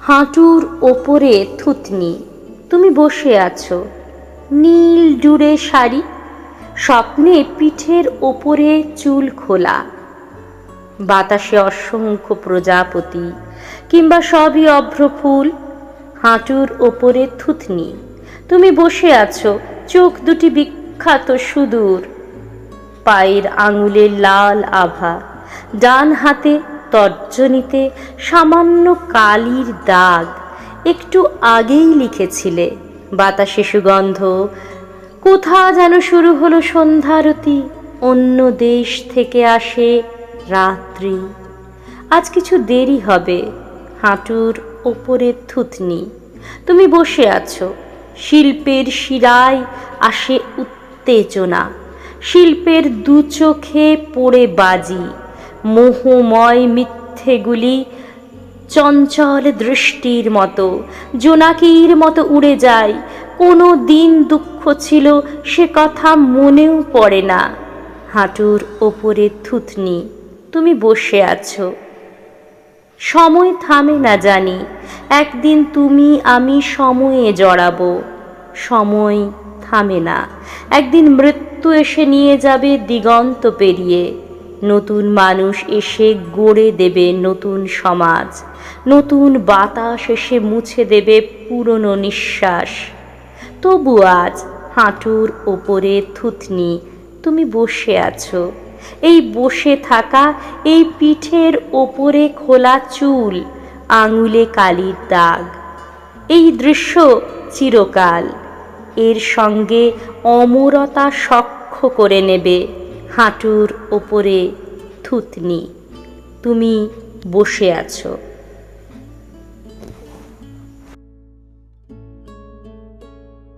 হাঁটুর ওপরে থুতনি। তুমি বসে আছো। নীল জুড়ে শাড়ি। স্বপ্নে পিঠের ওপরে চুল খোলা। বাতাসে অসংখ্য প্রজাপতি কিংবা সবই অভ্র ফুল। হাঁটুর ওপরে থুতনি। তুমি বসে আছো। চোখ দুটি বিখ্যাত সুদূর। পায়ের আঙুলের লাল আভা। ডান হাতে তর্জনীতে সামান্য কালির দাগ একটু আগেই লিখেছিলে। বাতাসে সুগন্ধ, কোথা যেন শুরু হলো সন্ধ্যারতি, অন্য দেশ থেকে আসে রাত্রি। আজ কিছু দেরি হবে, হাঁটুর ওপরে থুতনি। তুমি বসে আছো, শিল্পের শিরায় আসে উত্তেজনা। শিল্পের দু চোখে পড়ে বাজি। মোহময় মিথ্যেগুলি চঞ্চল দৃষ্টির মতো, জোনাকির মতো উড়ে যায়। কোনো দিন দুঃখ ছিল, সে কথা মনেও পড়ে না। হাঁটুর ওপরে থুতনি, তুমি বসে আছো। সময় থামে না জানি, একদিন তুমি আমি সময়ে জড়াবো। সময় থামে না, একদিন মৃত্যু এসে নিয়ে যাবে দিগন্ত পেরিয়ে। নতুন মানুষ এসে গড়ে দেবে নতুন সমাজ। নতুন বাতাস এসে মুছে দেবে পুরনো নিঃশ্বাস। তবু আজ হাঁটুর ওপরে থুতনি, তুমি বসে আছো। এই বসে থাকা, এই পিঠের ওপরে খোলা চুল, আঙুলে কালির দাগ। এই দৃশ্য চিরকাল। এর সঙ্গে অমরতা সখ্য করে নেবে। হাঁটুর ওপরে থুতনি। তুমি বসে আছো।